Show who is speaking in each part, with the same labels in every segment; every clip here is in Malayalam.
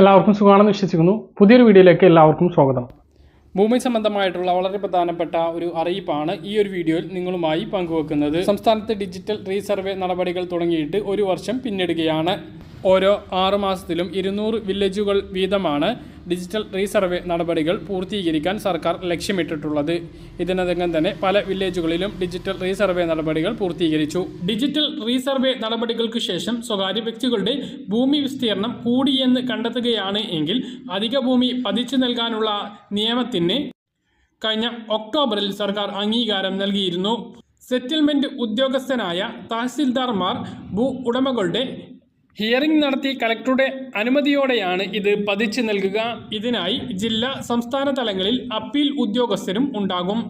Speaker 1: എല്ലാവർക്കും സുഖമാണെന്ന് വിശ്വസിക്കുന്നു. പുതിയൊരു വീഡിയോയിലേക്ക് എല്ലാവർക്കും സ്വാഗതം.
Speaker 2: ഭൂമി സംബന്ധമായിട്ടുള്ള വളരെ പ്രധാനപ്പെട്ട ഒരു അറിയിപ്പാണ് ഈ ഒരു വീഡിയോയിൽ നിങ്ങളുമായി പങ്കുവെക്കുന്നത്. സംസ്ഥാനത്ത് ഡിജിറ്റൽ റീസർവേ നടപടികൾ തുടങ്ങിയിട്ട് ഒരു വർഷം പിന്നിടുകയാണ്. ഓരോ ആറു മാസത്തിലും ഇരുന്നൂറ് വില്ലേജുകൾ വീതമാണ് ഡിജിറ്റൽ റീസർവേ നടപടികൾ പൂർത്തീകരിക്കാൻ സർക്കാർ ലക്ഷ്യമിട്ടിട്ടുള്ളത്. ഇതിനകം തന്നെ പല വില്ലേജുകളിലും ഡിജിറ്റൽ റീസർവേ നടപടികൾ പൂർത്തീകരിച്ചു. ഡിജിറ്റൽ റീസർവേ നടപടികൾക്ക് ശേഷം സ്വകാര്യ വ്യക്തികളുടെ ഭൂമി വിസ്തീർണം കൂടിയെന്ന് കണ്ടെത്തുകയാണ് എങ്കിൽ അധിക ഭൂമി പതിച്ചു നൽകാനുള്ള നിയമത്തിന് കഴിഞ്ഞ ഒക്ടോബറിൽ സർക്കാർ അംഗീകാരം നൽകിയിരുന്നു. സെറ്റിൽമെന്റ് ഉദ്യോഗസ്ഥനായ തഹസിൽദാർമാർ ഭൂ ഉടമകളുടെ ഹിയറിംഗ് നടത്തി കളക്ടറുടെ അനുമതിയോടെയാണ് ഇത് പതിച്ചു നൽകുക. ഇതിനായി ജില്ലാ സംസ്ഥാന തലങ്ങളിൽ അപ്പീൽ ഉദ്യോഗസ്ഥരും ഉണ്ടാകും.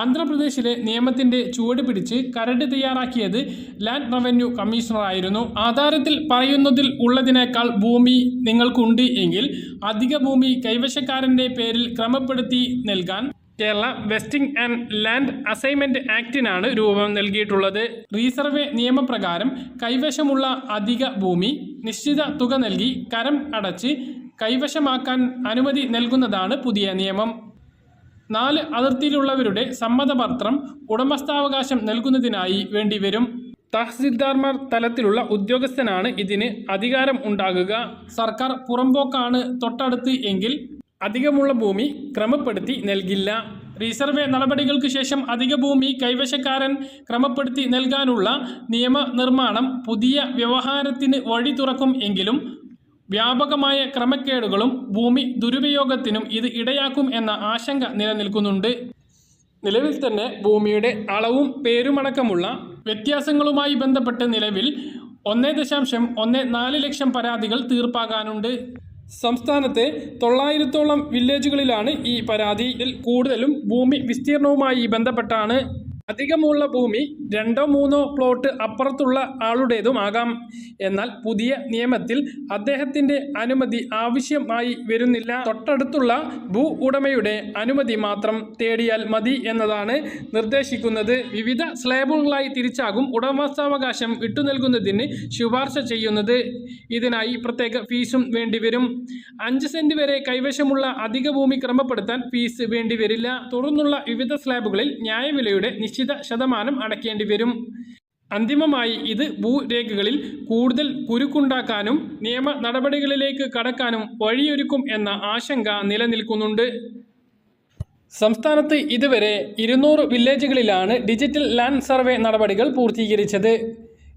Speaker 2: ആന്ധ്രാപ്രദേശിലെ നിയമത്തിന്റെ ചുവട് പിടിച്ച് കരട് തയ്യാറാക്കിയത് ലാൻഡ് റവന്യൂ കമ്മീഷണറായിരുന്നു. ആധാരത്തിൽ പറയുന്നതിൽ ഉള്ളതിനേക്കാൾ ഭൂമി നിങ്ങൾക്കുണ്ട് എങ്കിൽ അധിക ഭൂമി കൈവശക്കാരന്റെ പേരിൽ ക്രമപ്പെടുത്തി നൽകാൻ Kerala vesting and land assignment ആക്ടിനാണ് രൂപം നൽകിയിട്ടുള്ളത്. റീസർവേ നിയമപ്രകാരം കൈവശമുള്ള അധിക ഭൂമി നിശ്ചിത തുക നൽകി കരം അടച്ച് കൈവശമാക്കാൻ അനുമതി നൽകുന്നതാണ് പുതിയ നിയമം. നാല് അതിർത്തിയിലുള്ളവരുടെ സമ്മതപത്രം ഉടമസ്ഥാവകാശം നൽകുന്നതിനായി വേണ്ടിവരും. തഹസിൽദാർമാർ തലത്തിലുള്ള ഉദ്യോഗസ്ഥനാണ് ഇതിന് അധികാരം ഉണ്ടാകുക. സർക്കാർ പുറമ്പോക്കാണ് തൊട്ടടുത്ത് എങ്കിൽ അധികമുള്ള ഭൂമി ക്രമപ്പെടുത്തി നൽകില്ല. റീസർവേ നടപടികൾക്ക് ശേഷം അധിക ഭൂമി കൈവശക്കാരൻ ക്രമപ്പെടുത്തി നൽകാനുള്ള നിയമനിർമ്മാണം പുതിയ വ്യവഹാരത്തിന് വഴി തുറക്കും എങ്കിലും വ്യാപകമായ ക്രമക്കേടുകളും ഭൂമി ദുരുപയോഗത്തിനും ഇത് ഇടയാക്കും എന്ന ആശങ്ക നിലനിൽക്കുന്നുണ്ട്. നിലവിൽ തന്നെ ഭൂമിയുടെ അളവും പേരുമടക്കമുള്ള വ്യത്യാസങ്ങളുമായി ബന്ധപ്പെട്ട് നിലവിൽ ഒന്നേ ദശാംശം ഒന്ന് നാല് ലക്ഷം പരാതികൾ തീർപ്പാകാനുണ്ട്. സംസ്ഥാനത്തെ തൊള്ളായിരത്തോളം വില്ലേജുകളിലാണ് ഈ പരാതിയിൽ കൂടുതലും ഭൂമി വിസ്തീർണവുമായി ബന്ധപ്പെട്ടാണ് അധികമുള്ള ഭൂമി രണ്ടോ മൂന്നോ പ്ലോട്ട് അപ്പുറത്തുള്ള ആളുടേതും ആകാം. എന്നാൽ പുതിയ നിയമത്തിൽ അദ്ദേഹത്തിന്റെ അനുമതി ആവശ്യമായി വരുന്നില്ല. തൊട്ടടുത്തുള്ള ഭൂ ഉടമയുടെ അനുമതി മാത്രം തേടിയാൽ മതി എന്നതാണ് നിർദ്ദേശിക്കുന്നത്. വിവിധ സ്ലാബുകളായി തിരിച്ചാകും ഉടമസ്ഥാവകാശം വിട്ടു നൽകുന്നതിന് ശുപാർശ ചെയ്യുന്നത്. ഇതിനായി പ്രത്യേക ഫീസും വേണ്ടിവരും അഞ്ച് സെന്റ് വരെ കൈവശമുള്ള അധിക ഭൂമി ക്രമപ്പെടുത്താൻ ഫീസ് വേണ്ടിവരില്ല തുടർന്നുള്ള വിവിധ സ്ലാബുകളിൽ ന്യായവിലയുടെ നിശ്ചിത ശതമാനം അടയ്ക്കേണ്ടി വരും. അന്തിമമായി ഇത് ഭൂരേഖകളിൽ കൂടുതൽ കുരുക്കുണ്ടാക്കാനും നിയമ നടപടികളിലേക്ക് കടക്കാനും വഴിയൊരുക്കും എന്ന ആശങ്ക നിലനിൽക്കുന്നുണ്ട്. സംസ്ഥാനത്ത് ഇതുവരെ ഇരുന്നൂറ് വില്ലേജുകളിലാണ് ഡിജിറ്റൽ ലാൻഡ് സർവേ നടപടികൾ പൂർത്തീകരിച്ചത്.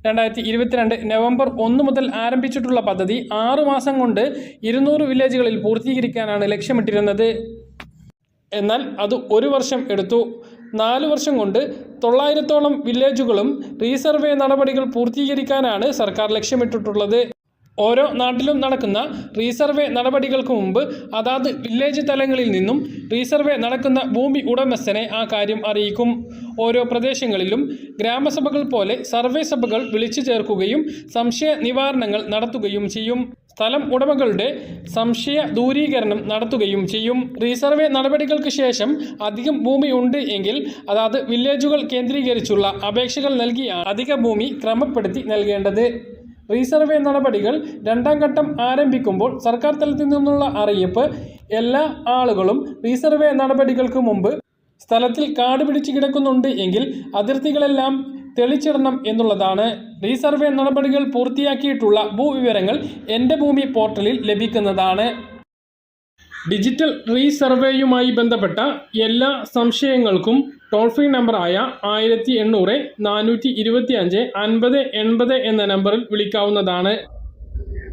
Speaker 2: രണ്ടായിരത്തി ഇരുപത്തിരണ്ട് നവംബർ ഒന്ന് മുതൽ ആരംഭിച്ചിട്ടുള്ള പദ്ധതി ആറു മാസം കൊണ്ട് ഇരുന്നൂറ് വില്ലേജുകളിൽ പൂർത്തീകരിക്കാനാണ് ലക്ഷ്യമിട്ടിരുന്നത്. എന്നാൽ അത് ഒരു വർഷം എടുത്തു. നാല് വർഷം കൊണ്ട് തൊള്ളായിരത്തോളം വില്ലേജുകളും റീസർവേ നടപടികൾ പൂർത്തീകരിക്കാനാണ് സർക്കാർ ലക്ഷ്യമിട്ടിട്ടുള്ളത്. ഓരോ നാട്ടിലും നടക്കുന്ന റീസർവേ നടപടികൾക്ക് മുമ്പ് അതാത് വില്ലേജ് തലങ്ങളിൽ നിന്നും റീസർവേ നടക്കുന്ന ഭൂമി ഉടമസ്ഥനെ ആ കാര്യം അറിയിക്കും. ഓരോ പ്രദേശങ്ങളിലും ഗ്രാമസഭകൾ പോലെ സർവേ സഭകൾ വിളിച്ചു ചേർക്കുകയും സംശയ നിവാരണങ്ങൾ നടത്തുകയും ചെയ്യും. സ്ഥലം ഉടമകളുടെ സംശയ ദൂരീകരണം നടത്തുകയും ചെയ്യും. റീസർവേ നടപടികൾക്ക് ശേഷം അധികം ഭൂമി ഉണ്ട് എങ്കിൽ അതാത് വില്ലേജുകൾ കേന്ദ്രീകരിച്ചുള്ള അപേക്ഷകൾ നൽകിയാണ് അധിക ഭൂമി ക്രമപ്പെടുത്തി നൽകേണ്ടത്. റീസർവേ നടപടികൾ രണ്ടാം ഘട്ടം ആരംഭിക്കുമ്പോൾ സർക്കാർ തലത്തിൽ നിന്നുള്ള അറിയിപ്പ് എല്ലാ ആളുകളും റീസർവേ നടപടികൾക്ക് മുമ്പ് സ്ഥലത്തിൽ കാട് പിടിച്ചു കിടക്കുന്നുണ്ട് എങ്കിൽ അതിർത്തികളെല്ലാം തെളിച്ചിടണം എന്നുള്ളതാണ്. റീസർവേ നടപടികൾ പൂർത്തിയാക്കിയിട്ടുള്ള ഭൂവിവരങ്ങൾ എന്റെ ഭൂമി പോർട്ടലിൽ ലഭിക്കുന്നതാണ്. ഡിജിറ്റൽ റീസർവേയുമായി ബന്ധപ്പെട്ട എല്ലാ സംശയങ്ങൾക്കും ടോൾ ഫ്രീ നമ്പറായ ആയിരത്തി എണ്ണൂറ് നാനൂറ്റി ഇരുപത്തി അഞ്ച് അൻപത് എൺപത് എന്ന നമ്പറിൽ വിളിക്കാവുന്നതാണ്.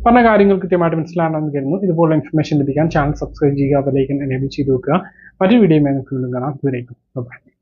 Speaker 1: പറഞ്ഞ കാര്യങ്ങൾ കൃത്യമായിട്ട് മനസ്സിലാണെന്ന് കരുതുന്നു. ഇതുപോലെ ഇൻഫർമേഷൻ ലഭിക്കാൻ ചാനൽ സബ്സ്ക്രൈബ് ചെയ്യുക അതിലേക്ക് എനേബിൾ ചെയ്ത് വെക്കുക. മറ്റൊരു വീഡിയോ കാണാം. ബൈ